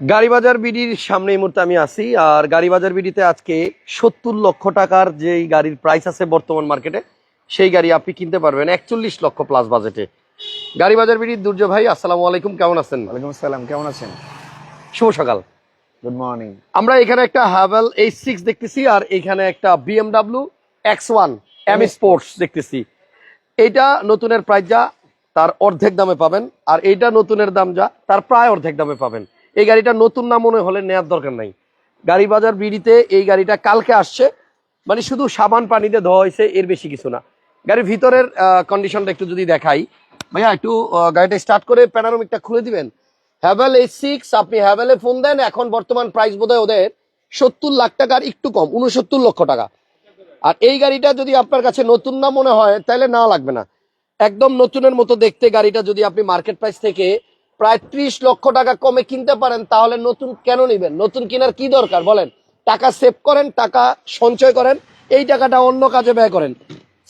গাড়িবাজার বিডির সামনে এই মুহূর্তে আমি আছি আর গাড়িবাজার বিডিতে আজকে সত্তর লক্ষ টাকার যেই গাড়ির প্রাইস আছে বর্তমান মার্কেটে সেই গাড়ি আপনি কিনতে পারবেন একচল্লিশ লক্ষ প্লাস বাজেটে গাড়িবাজার বিডির দুর্য ভাই আসসালামু আলাইকুম কেমন আছেন? ওয়ালাইকুম আসসালাম কেমন আছেন? শুভ সকাল। গুড মর্নিং আমরা এখানে একটা হাভেল এইচ সিক্স দেখতেছি আর এখানে একটা BMW X one M sports দেখতেছি। এইটা নতুনের প্রাইস যা তার অর্ধেক দামে পাবেন আর এইটা নতুনের দাম যা তার প্রায় অর্ধেক দামে পাবেন। এই গাড়িটা নতুন না মনে হলে নেওয়ার দরকার নাই। গাড়ি বাজার বিড়িতে এই গাড়িটা কালকে আসছে। মানে শুধু সাবান পানিতে ধোয়া হয়েছে, এর বেশি কিছু না। গাড়ির ভিতরের কন্ডিশনটা একটু যদি দেখাই। ভাইয়া, একটু গাড়িটা স্টার্ট করে প্যানারোমিকটা খুলে দিবেন। হ্যাভেল এ সিক্স আপনি হ্যাভেলে ফোন দেন। এখন বর্তমান প্রাইস বোধহয় ওদের সত্তর লাখ টাকার একটু কম, উনসত্তর লক্ষ টাকা। আর এই গাড়িটা যদি আপনার কাছে নতুন না মনে হয়, তাহলে না লাগবে না। একদম নতুনের মতো দেখতে গাড়িটা যদি আপনি মার্কেট প্রাইস থেকে প্রায় ত্রিশ লক্ষ টাকা কমে কিনতে পারেন, তাহলে নতুন কেন নেবেন? নতুন কেনার কি দরকার? বলেন, টাকা সেভ করেন, টাকা সঞ্চয় করেন, এই টাকাটা অন্য কাজে ব্যয় করেন।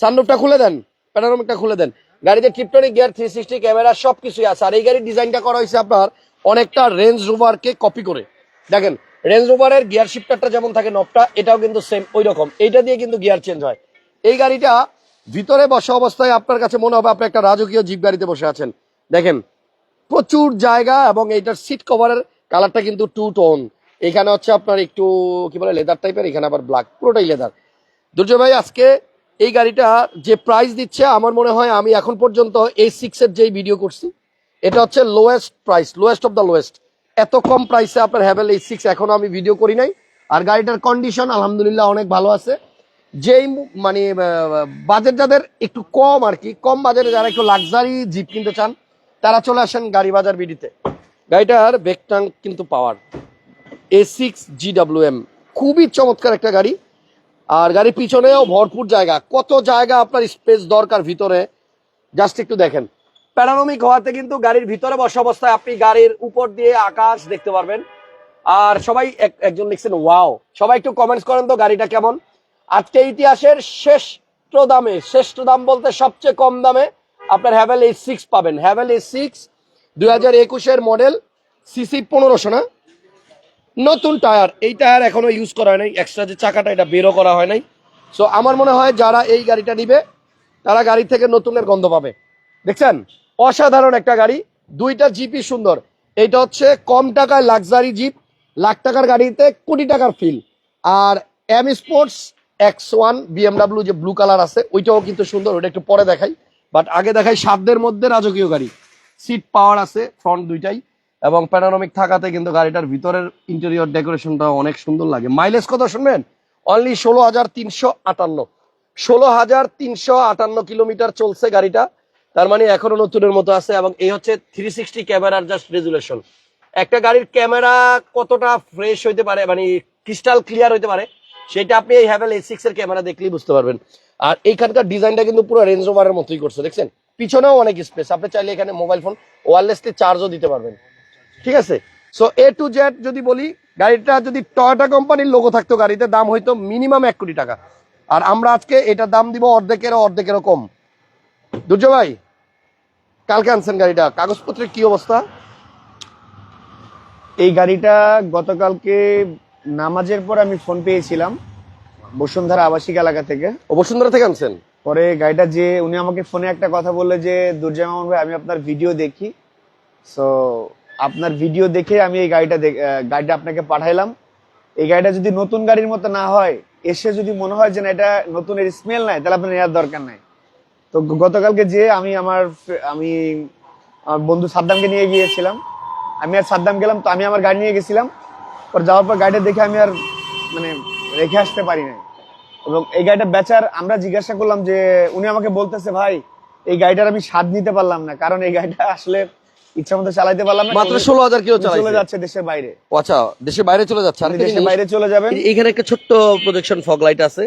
সানরুফটা খুলে দেন, প্যানারোমিকটা খুলে দেন। গাড়িতে tiptronic gear three sixty camera সব কিছুই আছে। আর এই গাড়ির ডিজাইনটা করা হয়েছে আপনার অনেকটা রেঞ্জ রোভারকে কপি করে। দেখেন রেঞ্জ রোভারের গিয়ার শিফটারটা যেমন থাকে নবটা, এটাও কিন্তু সেম ওই রকম এইটা দিয়ে কিন্তু গিয়ার চেঞ্জ হয়। এই গাড়িটা ভিতরে বসা অবস্থায় আপনার কাছে মনে হবে আপনি একটা রাজকীয় জিপ গাড়িতে বসে আছেন। দেখেন প্রচুর জায়গা এবং এইটার সিট কভারের কালারটা কিন্তু টু টোন এখানে হচ্ছে আপনার একটু, কি বলে লেদার টাইপের এখানে আবার ব্ল্যাক পুরোটাই লেদার দুর্য ভাই, আজকে এই গাড়িটা যে প্রাইস দিচ্ছে, আমার মনে হয় আমি এখন পর্যন্ত এই সিক্স এর যেই ভিডিও করছি, এটা হচ্ছে lowest price lowest of the lowest এত কম প্রাইসে আপনার হ্যাভেল এই সিক্স এখনও আমি ভিডিও করি নাই। আর গাড়িটার কন্ডিশন আলহামদুলিল্লাহ অনেক ভালো আছে। যেই মানে বাজেট যাদের একটু কম আর কি, কম বাজেটে যারা একটু লাক্সারি জিপ কিনতে চান তারা চলে আসেন গাড়ি বাজার বিডিতে। গাড়িটার বেকটাং কিন্তু পাওয়ার এ সিক্স জিডাব্লিউ এম খুবই চমৎকার একটা গাড়ি। আর গাড়ির পিছনেও ভরপুর জায়গা। কত জায়গা আপনার স্পেস দরকার ভিতরে? জাস্ট একটু দেখেন। প্যারানমিক হওয়াতে কিন্তু গাড়ির ভিতরে বসা অবস্থায় আপনি গাড়ির উপর দিয়ে আকাশ দেখতে পারবেন। আর সবাই এক- একজন লিখছেন, ওয়াও। সবাই একটু কমেন্টস করেন তো গাড়িটা কেমন? আজকে ইতিহাসের শ্রেষ্ঠ দামে, শ্রেষ্ঠ দাম বলতে সবচেয়ে কম দামে আপনার হ্যাভেল এইচ সিক্স পাবেন। হ্যাভেল এইচ সিক্স দুই হাজার একুশের মডেল সিসি পনেরোশো না? নতুন টায়ার এই টায়ার এখনও ইউজ করা হয় নাই। এক্সট্রা যে চাকাটা, এটা বেরো করা হয় নাই। সো আমার মনে হয় যারা এই গাড়িটা নিবে, তারা গাড়ি থেকে নতুনের গন্ধ পাবে। দেখছেন? অসাধারণ একটা গাড়ি। দুইটা জিপই সুন্দর। এইটা হচ্ছে কম টাকায় লাক্সারি জিপ লাখ টাকার গাড়িতে কোটি টাকার ফিল আর M sports X one BMW যে ব্লু কালার আছে, ওইটাও কিন্তু সুন্দর, ওটা একটু পরে দেখাই। বাট আগে দেখাই সাধ্যের মধ্যে রাজকীয় গাড়ি। সিট পাওয়ার আছে ফ্রন্ট দুইটাই, এবং প্যানারমিক থাকাতে কিন্তু গাড়িটার ভিতরের ইন্টেরিয়র ডেকোরেশনটা অনেক সুন্দর লাগে। মাইলেজ কত শুনবেন? অনলি ষোলো হাজার তিনশো আটান্ন। ষোলো হাজার তিনশো আটান্ন কিলোমিটার চলছে গাড়িটা। তার মানে এখনও নতুনের মতো আছে, এবং এই হচ্ছে থ্রি সিক্সটি ক্যামেরার জাস্ট রেজুলেশন একটা গাড়ির ক্যামেরা কতটা ফ্রেশ হইতে পারে মানে ক্রিস্টাল ক্লিয়ার হইতে পারে, সেটা আপনি এই হ্যাভেল এই সিক্স এর ক্যামেরা দেখলেই বুঝতে পারবেন। আর এইখানকার ডিজাইনটা কিন্তু পুরো রেঞ্জ রোভারের মতোই করছে, দেখছেন? পিছনেও অনেক স্পেস আপনি চাইলে এখানে মোবাইল ফোন ওয়ারলেসলি চার্জও দিতে পারবেন। ঠিক আছে? সো এ টু জেড যদি বলি, গাড়িটা যদি টয়োটা কোম্পানির লোগো থাকতো, গাড়িতে দাম হয়তো মিনিমাম এক কোটি টাকা। আর আমরা আজকে এটার দাম দিব অর্ধেকেরও অর্ধেকেরও কম। দুর্য ভাই, কালকে আনছেন গাড়িটা। কাগজপত্রের কি অবস্থা? এই গাড়িটা গতকালকে নামাজের পর আমি ফোন পেয়েছিলাম। বসুন্ধরা আবাসিক এলাকা থেকে। ও বসুন্ধরা থেকে আনছেন? পরে গাড়িটা যে উনি আমাকে ফোনে একটা কথা বললে যে দুর্জয় মামুন ভাই আমি আপনার ভিডিও দেখি। সো আপনার ভিডিও দেখে আমি এই গাড়িটা গাড়িটা আপনাকে পাঠাইলাম। এই গাড়িটা যদি নতুন গাড়ির মতো না হয় এসে যদি মনে হয় যে না এটা নতুন এর স্মেল নাই তাহলে আপনার নেওয়ার দরকার নাই। তো গতকালকে যে আমি আমার আমি আমার বন্ধু সাদ্দামকে নিয়ে গিয়েছিলাম। আমি আর সাদ্দাম গেলাম তো আমি আমার গাড়ি নিয়ে গেছিলাম। পর যাওয়ার পর গাড়িটা দেখে আমি আর মানে রেখে আসতে পারি নাই। এবং এই গাড়িটা বেচার আমরা জিজ্ঞাসা করলাম যে উনি আমাকে বলতেছে ভাই এই গাড়িটার আমি স্বাদ নিতে পারলাম না কারণ এই গাড়িটা আসলে ইচ্ছা মতো চালাইতে পারলাম না। মাত্র ষোলো হাজার কিলো উনি চলে যাচ্ছে দেশের বাইরে। আচ্ছা দেশের বাইরে চলে যাচ্ছে একটা দেশের বাইরে চলে যাবেন এইখানে একটা ছোট্ট প্রজেকশন ফগ লাইট আছে।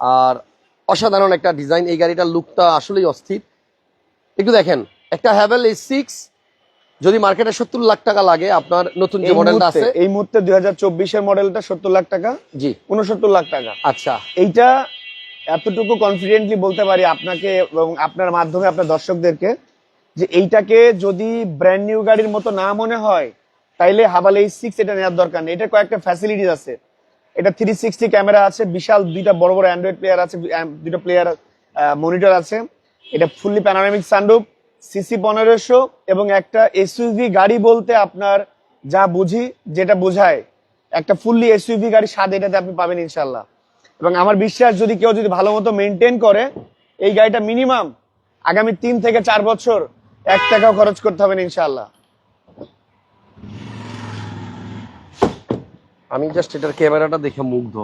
আর অসাধারণ একটা ডিজাইন এই গাড়িটার লুকটা আসলেই অস্থির। একটু দেখেন একটা হ্যাভেল এই সিক্স যদি মার্কেটে সত্তর লাখ টাকা লাগে আপনার নতুন যে মডেলটা আছে এই মুহূর্তে দুই হাজার চব্বিশের মডেলটা সত্তর লাখ টাকা জি। উনসত্তর লাখ টাকা। আচ্ছা। এইটা এতটুকু কনফিডেন্টলি বলতে পারি আপনাকে এবং আপনার মাধ্যমে আপনার দর্শকদেরকে যে এইটাকে যদি ব্র্যান্ড নিউ গাড়ির মতো না মনে হয় তাইলে হাবাল এই সিক্স এটা নেওয়ার দরকার নেই। এটা কয়েকটা ফ্যাসিলিটিস আছে। এটা থ্রি সিক্সটি ক্যামেরা আছে বিশাল দুইটা বড় বড় অ্যান্ড্রয়েড প্লেয়ার আছে দুটো প্লেয়ার মনিটর আছে। এটা ফুললি প্যানোরামিক সানরুফ সিসি পনেরোশো এবং একটা এসইউভি গাড়ি বলতে আপনার যা বুঝি যেটা বোঝায়, একটা ফুললি এসইউভি গাড়ি স্বাদ এটাতে আপনি পাবেন ইনশাল্লাহ এবং আমার বিশ্বাস যদি কেউ যদি ভালো মতো মেনটেন করে, এই গাড়িটা মিনিমাম আগামী তিন থেকে চার বছর এক টাকাও খরচ করতে হবে ইনশাল্লাহ আমি জাস্ট এটার ক্যামেরাটা দেখে মুগ্ধ।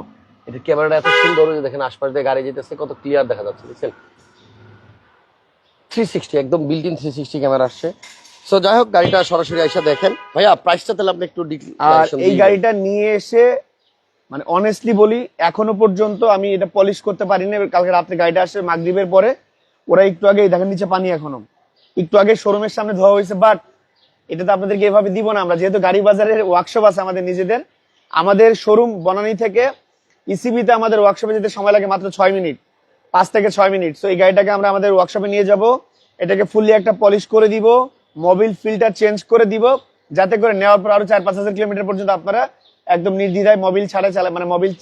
এটার ক্যামেরাটা এত সুন্দর যে দেখেন আশপাশ দিয়ে গাড়ি যেতেছে, কত ক্লিয়ার দেখা যাচ্ছে, দেখছেন? থ্রি সিক্সটি একদম built in three sixty camera আসছে। সো যাই হোক গাড়িটা সরাসরি আইসা দেখেন। ভাইয়া প্রাইসটা তাহলে আপনি একটু আর এই গাড়িটা নিয়ে এসে মানে অনেস্টলি বলি এখনও পর্যন্ত আমি এটা পলিশ করতে পারিনি। কালকে রাত্রে গাড়িটা আসে মাগরিবের পরে। ওরা একটু আগে দেখেন নিচে পানি এখনও। একটু আগে শোরুমের সামনে ধোয়া হয়েছে বাট এটা তো আপনাদেরকে এভাবে দিব না। আমরা যেহেতু গাড়ি বাজারের ওয়ার্কশপ আছে আমাদের নিজেদের আমাদের শোরুম বনানী থেকে ইসিবিতে আমাদের ওয়ার্কশপে যেতে সময় লাগে মাত্র ছয় মিনিট। পাঁচ থেকে ছয় মিনিট। তো এই গাড়িটাকে আমরা আমাদের ওয়ার্কশপে নিয়ে যাব। এটাকে ফুললি একটা পলিশ করে দিব মোবিল ফিল্টার চেঞ্জ করে দিব যাতে করে নেওয়ার পর আরও চার পাঁচ হাজার কিলোমিটার পর্যন্ত আপনারা একদম নির্দ্বিধায় মোবিল ছাড়া চালা মানে মোবিল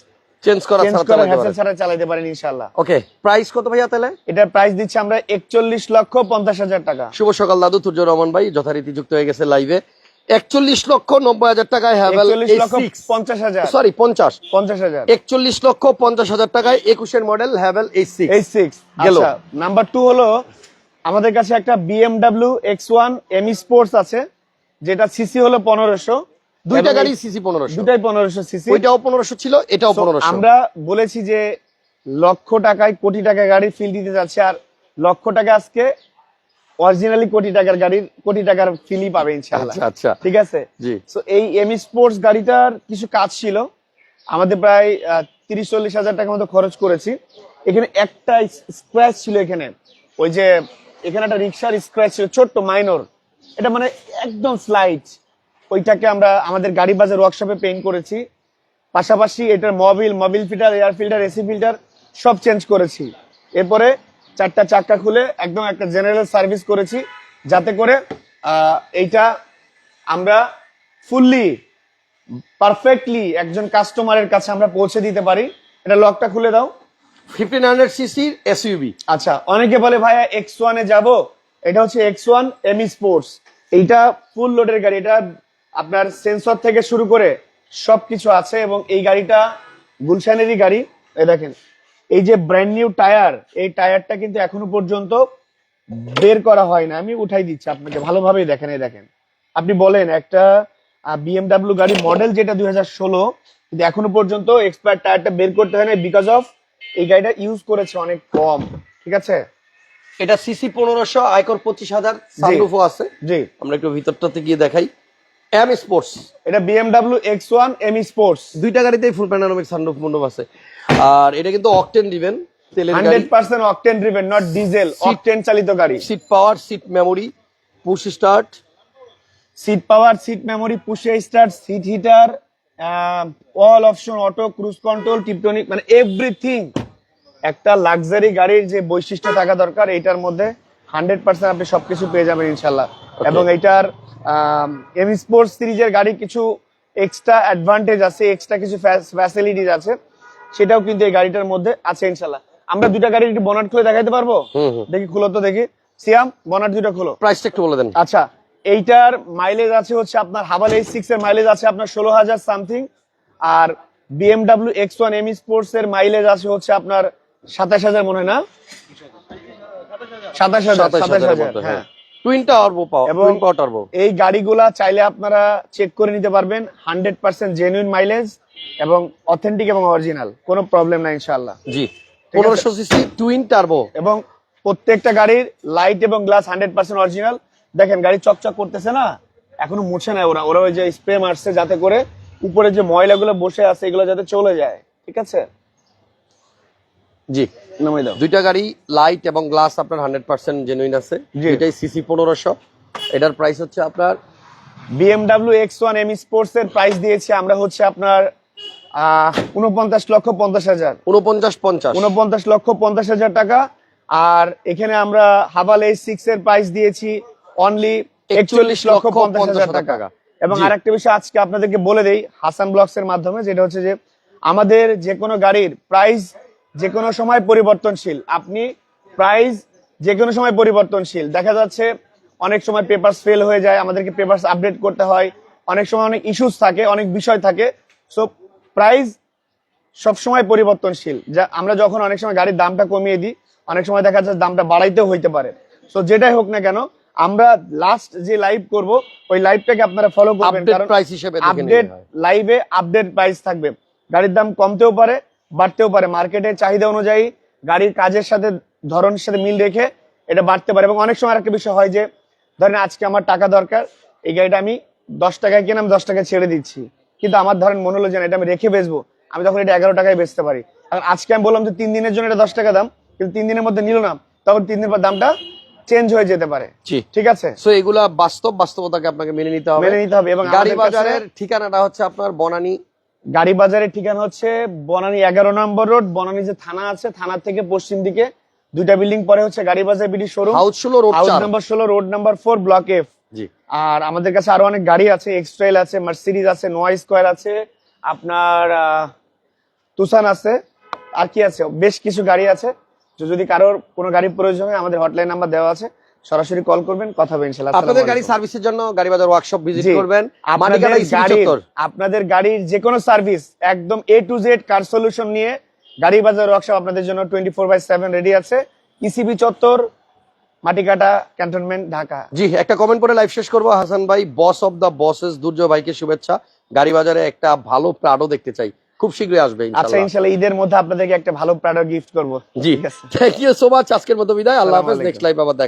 চেঞ্জ করা করে হ্যাসেল ছাড়া চালাতে পারেন ইনশাল্লাহ ওকে প্রাইস কত ভাইয়া তাহলে? এটার প্রাইস দিচ্ছি আমরা একচল্লিশ লক্ষ পঞ্চাশ হাজার টাকা। শুভ সকাল দাদু তুর্য রহমান ভাই যথারীতি যুক্ত হয়ে গেছে লাইভে একচল্লিশ লক্ষ নব্বই হাজার টাকায় হ্যাভেল পঞ্চাশ হাজার। সরি পঞ্চাশ। পঞ্চাশ হাজার। একচল্লিশ লক্ষ পঞ্চাশ হাজার টাকায় একুশের model Haval H six six গেল। নাম্বার টু হলো আমাদের কাছে একটা BMW X one M sports আছে যেটা সিসি হলো পনেরোশো। দুইটা গাড়ি সিসি পনেরোশো। দুটাই পনেরোশো সিসি ওইটাও পনেরোশো ছিল এটাও পনেরোশো। আমরা বলেছি যে লক্ষ টাকায় কোটি টাকা গাড়ি ফিল দিতে যাচ্ছে আর লক্ষ টাকা আজকে অরিজিনালি কোটি টাকার গাড়ির কোটি টাকার ফিলই পাবে ইনশাআল্লাহ। আচ্ছা আচ্ছা। ঠিক আছে? জি। তো এই এমি স্পোর্টস গাড়িটার কিছু কাজ ছিল। আমাদের প্রায় তিরিশ চল্লিশ হাজার টাকার মতো খরচ করেছি। এখানে একটা স্ক্র্যাচ ছিল এখানে। ওই যে এখানে একটা রিক্সার স্ক্র্যাচ ছিল ছোট্ট মাইনর এটা মানে একদম স্লাইড ওইটাকে আমরা আমাদের গাড়ি বাজার ওয়ার্কশপে পেইন্ট করেছি। পাশাপাশি এটার Mobil Mobil filter air filter AC filter সব চেঞ্জ করেছি। এরপরে চারটা চাক্কা খুলে একদম একটা জেনারেল সার্ভিস করেছি যাতে করে এইটা আমরা ফুললি পারফেক্টলি একজন কাস্টমারের কাছে আমরা পৌঁছে দিতে পারি। এটা লকটা খুলে দাও। ফিফটিন হান্ড্রেড সিসির এসইউবি আচ্ছা অনেকে বলে ভাইয়া এক্স ওয়ানে যাব? এটা হচ্ছে এক্স ওয়ান এমি স্পোর্টস এইটা ফুল লোডের গাড়ি। এটা আপনার সেন্সর থেকে শুরু করে সবকিছু আছে এবং এই গাড়িটা গুলশানেরই গাড়ি। এই দেখেন এই যে ব্র্যান্ড নিউ টায়ার এই টায়ারটা কিন্তু এখনও পর্যন্ত বের করা হয় না। আমি উঠাই দিচ্ছি আপনাকে ভালোভাবেই দেখেন এই দেখেন। আপনি বলেন একটা বিএমডাব্লিউ গাড়ি মডেল যেটা দুই হাজার ষোলো কিন্তু এখনও পর্যন্ত এক্সপায়ার টায়ারটা বের করতে হয় না বিকজ অফ এই গাড়িটা ইউজ করেছে অনেক কম ঠিক আছে? এটা সিসি পনেরোশো আয়কর পঁচিশ হাজার সানরুফও আছে। জি। আমরা একটু ভিতরটাতে গিয়ে দেখাই। এম স্পোর্টস এটা BMW X one M sports দুইটা গাড়িতেই ফুল প্যানোরামিক সানরুফ মণ্ডপ আছে। আর এটা কিন্তু অকটেন দিবেন তেলের গাড়ি। Hundred percent octane driven not diesel octane চালিত গাড়ি। Seat power seat memory push start seat power seat memory পুশে start seat heater all option auto cruise control tiptronic মানে এভরিথিং একটা লাক্সারি গাড়ির যে বৈশিষ্ট্য থাকা দরকার এটার মধ্যে হান্ড্রেড পার্সেন্ট আপনি সবকিছু পেয়ে যাবেন ইনশাল্লাহ। এবং এটার এমি স্পোর্টস সিরিজের গাড়ি কিছু এক্সট্রা অ্যাডভান্টেজ আছে এক্সট্রা কিছু ফ্যাসিলিটিজ আছে। সেটাও কিন্তু এই গাড়িটার মধ্যে আছে ইনশাল্লাহ আমরা দুটা গাড়ি একটু বনাট খুলে দেখাইতে পারব? দেখি খুলো তো দেখি। সিয়াম বনাট দুটো খুলো। প্রাইসটা একটু বলে দেন। আচ্ছা এইটার মাইলেজ আছে হচ্ছে আপনার হাবাল এইচ সিক্স এর মাইলেজ আছে আপনার ষোলো হাজার সামথিং আর BMW X one M sports এর মাইলেজ আছে হচ্ছে আপনার সাতাশ হাজার মনে হয় না? সাতাশ হাজার সাতাশ হাজার হ্যাঁ। হ্যাঁ। টুইন টার্বো এবং- টুইন পাওয়ার টার্বো এই গাড়িগুলা চাইলে আপনারা চেক করে নিতে পারবেন হান্ড্রেড পার্সেন্ট জেনুইন মাইলেজ এবং অথেন্টিক এবং অরিজিনাল কোনো প্রবলেম নাই ইনশাল্লাহ জি পনেরোশো সিসি টুইন টার্বো এবং প্রত্যেকটা গাড়ির লাইট এবং গ্লাস হান্ড্রেড পার্সেন্ট অরিজিনাল দেখেন গাড়ি চকচক করতেছে না এখনও মুছে নাই ওরা। ওরা ওই যে স্প্রে মারছে যাতে করে উপরে যে ময়লাগুলো বসে আছে এগুলো যাতে চলে যায়। ঠিক আছে? জি। নামাই দাও। দুইটা গাড়ি লাইট এবং গ্লাস আপনার হান্ড্রেড পার্সেন্ট জেনুইন আছে। এটাই সিসি পনেরোশো। এটার প্রাইস হচ্ছে আপনার BMW X one M sports এর প্রাইস দিয়েছি। আমরা হচ্ছে আপনার উনপঞ্চাশ লক্ষ পঞ্চাশ হাজার। উনপঞ্চাশ পঞ্চাশ। উনপঞ্চাশ লক্ষ পঞ্চাশ হাজার টাকা। আর এখানে আমরা হাবাল এইচ সিক্স এর প্রাইস দিয়েছি অনলি একচল্লিশ লক্ষ পঞ্চাশ হাজার টাকা। এবং। আরেকটা বিষয় আজকে আপনাদেরকে বলে দেই হাসান ব্লগস এর মাধ্যমে যেটা হচ্ছে যে আমাদের যে কোনো গাড়ির প্রাইস যে কোনো সময় পরিবর্তনশীল। আপনি প্রাইস যে কোনো সময় পরিবর্তনশীল। দেখা যাচ্ছে অনেক সময় পেপারস ফেল হয়ে যায় আমাদেরকে পেপারস আপডেট করতে হয়। অনেক সময় অনেক ইস্যুস থাকে অনেক বিষয় থাকে। সো প্রাইস সবসময় পরিবর্তনশীল। যা আমরা যখন অনেক সময় গাড়ির দামটা কমিয়ে দিই অনেক সময় দেখা যাচ্ছে দামটা বাড়াইতেও হইতে পারে। সো যেটাই হোক না কেন আমরা লাস্ট যে লাইভ করব ওই লাইভটাকে আপনারা ফলো করবেন। কারণ প্রাইস হিসেবে আপডেট লাইভে আপডেট প্রাইস থাকবে। গাড়ির দাম কমতেও পারে বাড়তেও পারে। মার্কেটের চাহিদা অনুযায়ী গাড়ির কাজের সাথে ধরনের সাথে মিল রেখে এটা বাড়তে পারে। এবং অনেক সময় একটা বিষয় হয় যে ধরেন আজকে আমার টাকা দরকার এই গাড়িটা আমি দশ টাকায় কিনে আমি দশ টাকায় ছেড়ে দিচ্ছি। কিন্তু আমার ধরেন মনে হলো যে এটা আমি রেখে বেচবো। আমি তখন এটা এগারো টাকায় বেচতে পারি। এখন আজকে আমি বললাম যে তিন দিনের জন্য এটা দশ টাকা দাম কিন্তু তিন দিনের মধ্যে নিল না তখন তিন দিন পর দামটা চেঞ্জ হয়ে যেতে পারে। ঠিক আছে? সো এগুলা বাস্তব বাস্তবতাকে আপনাকে মেনে নিতে হবে। মেনে নিতে হবে এবং গাড়ি বাজারের ঠিকানাটা হচ্ছে আপনার বনানী। গাড়ি বাজারের ঠিকানা হচ্ছে বনানী এগারো নম্বর রোড বনানী যে থানা আছে থানা থেকে পশ্চিম দিকে। দুইটা বিল্ডিং পরে হচ্ছে Gari Bazar BD showroom house ষোলো রোড নাম্বার ষোলো road number four block F আর আমাদের কাছে আরও অনেক গাড়ি আছে এক্সট্রেল আছে মার্সিডিজ আছে নোয়া স্কোয়ার আছে আপনার তুসান আছে আর কি আছে? বেশ কিছু গাড়ি আছে। যদি কারোর কোনো গাড়ির প্রয়োজন হয় আমাদের হটলাইন নাম্বার দেওয়া আছে। সরাসরি কল করবেন কথা হবে ইনশাল্লাহ। আপনাদের গাড়ি সার্ভিসের জন্য গাড়ি বাজার ওয়ার্কশপ ভিজিট করবেন। আপনাদের ইসিবি আপনাদের গাড়ির যে কোনো সার্ভিস একদম A to Z car solution নিয়ে গাড়ি বাজার ওয়ার্কশপ আপনাদের জন্য twenty four by seven ready আছে ইসিবি চত্বর মাটিকাটা ক্যান্টনমেন্ট ঢাকা। জি একটা কমেন্ট করে লাইভ শেষ করব। হাসান ভাই বস অফ দা বসেস দুর্জয় ভাইকে শুভেচ্ছা। গাড়ি বাজারে একটা ভালো প্রাডো দেখতে চাই। খুব শীঘ্রই আসবে আচ্ছা ইনশাআল্লাহ ঈদের মধ্যে আপনাদেরকে একটা ভালো প্রাডো গিফট করব। জি। থ্যাংক ইউ সো মাচ আজকের মতো বিদায়। আল্লাহ হাফেজ। নেক্সট লাইভ আবার দেখা